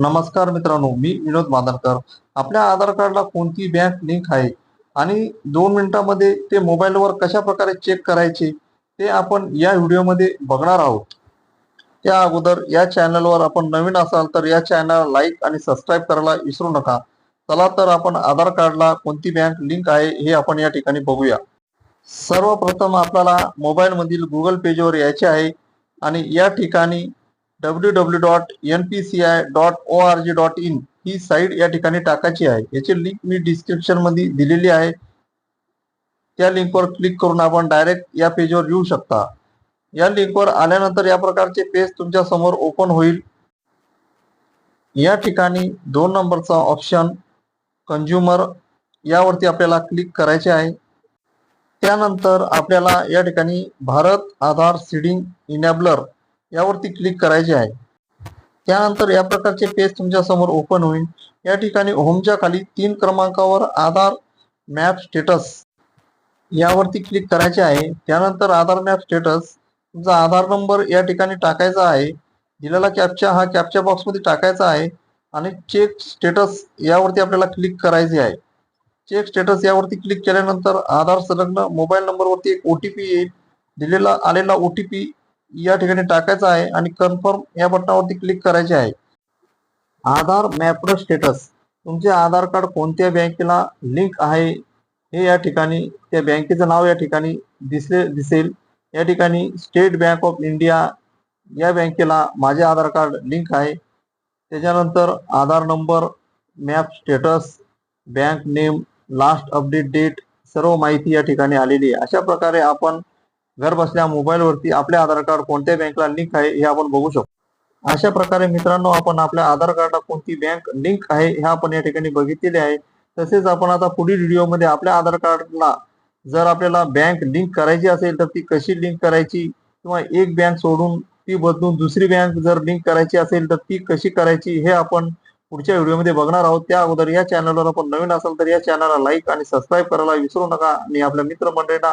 नमस्कार मित्रांनो मी विनोद मादरकर. आपल्या आधार कार्डला कोणती बँक लिंक आहे? आणि दोन मिनिटांमध्ये ते मोबाईलवर कशा प्रकारे चेक करायचे ते आपण या व्हिडिओमध्ये बघणार आहोत. त्या अगोदर या चॅनलवर आपण नवीन असाल तर या चॅनल लाईक आणि सबस्क्राईब करायला विसरू नका. चला तर आपण आधार कार्डला कोणती बँक लिंक आहे हे आपण या ठिकाणी बघूया. सर्वप्रथम आपल्याला मोबाईलमधील गुगल पेजवर यायचे आहे आणि या ठिकाणी W W dot N P C I dot O R G dot in he site या ठिकाणी टाकायची आहे. याची लिंक मी डिस्क्रिप्शनमध्ये दिलेली आहे. त्या लिंकवर क्लिक करून आपण डायरेक्ट या पेजवर येऊ शकता. या लिंकवर आल्यानंतर या प्रकारचे पेज तुमच्यासमोर ओपन होईल. या ठिकाणी दोन नंबरचा ऑप्शन कंझ्युमर यावरती आपल्याला क्लिक करायचे आहे. त्यानंतर आपल्याला या ठिकाणी भारत आधार सीडिंग इनॅबलर यावरती क्लिक करायचे आहे. त्यानंतर या प्रकारचे पेज तुमच्यासमोर ओपन होईल. या ठिकाणी होमच्या खाली तीन क्रमांकावर आधार मॅप स्टेटस यावरती क्लिक करायचे आहे. त्यानंतर आधार मॅप स्टेटस तुमचा आधार नंबर या ठिकाणी टाकायचा आहे. दिलेला कॅपचा हा कॅपच्या बॉक्समध्ये टाकायचा आहे. आणि चेक स्टेटस यावरती आपल्याला क्लिक करायचे आहे. चेक स्टेटस यावरती क्लिक केल्यानंतर आधार संलग्न मोबाईल नंबरवरती एक ओ टी पी येईल. दिलेला आलेला ओ टी पी या ठिकाणी टाकायचा आहे आणि कन्फर्म या बटनावरती क्लिक करायचे आहे. आधार मॅपड स्टेटस तुमचे आधार कार्ड कोणत्या बँकेला लिंक आहे हे या ठिकाणी त्या बँकेचं नाव या ठिकाणी दिसले दिसेल. या ठिकाणी स्टेट बँक ऑफ इंडिया या बँकेला माझे आधार कार्ड लिंक आहे. त्याच्यानंतर Aadhaar number map status bank name last update date सर्व माहिती या ठिकाणी आलेली आहे. अशा प्रकारे आपण घर बसल्या मोबाईलवरती आपल्या आधार कार्ड कोणत्या बँकला लिंक आहे हे आपण बघू शकतो. अशा प्रकारे मित्रांनो आपण आपल्या आधार कार्डला कोणती बँक लिंक आहे हे आपण या ठिकाणी बघितलेले आहे. तसेच आपण आता पुढील व्हिडिओमध्ये आपल्या आधार कार्डला जर आपल्याला बँक लिंक करायची असेल तर ती कशी लिंक करायची? किंवा एक बँक सोडून ती बदलून दुसरी बँक जर लिंक करायची असेल तर ती कशी करायची हे आपण पुढच्या व्हिडिओमध्ये बघणार आहोत. त्या अगोदर या चॅनलवर आपण नवीन असाल तर या चॅनलला लाईक आणि सबस्क्राईब करायला विसरू नका. आणि आपल्या मित्रमंडळींना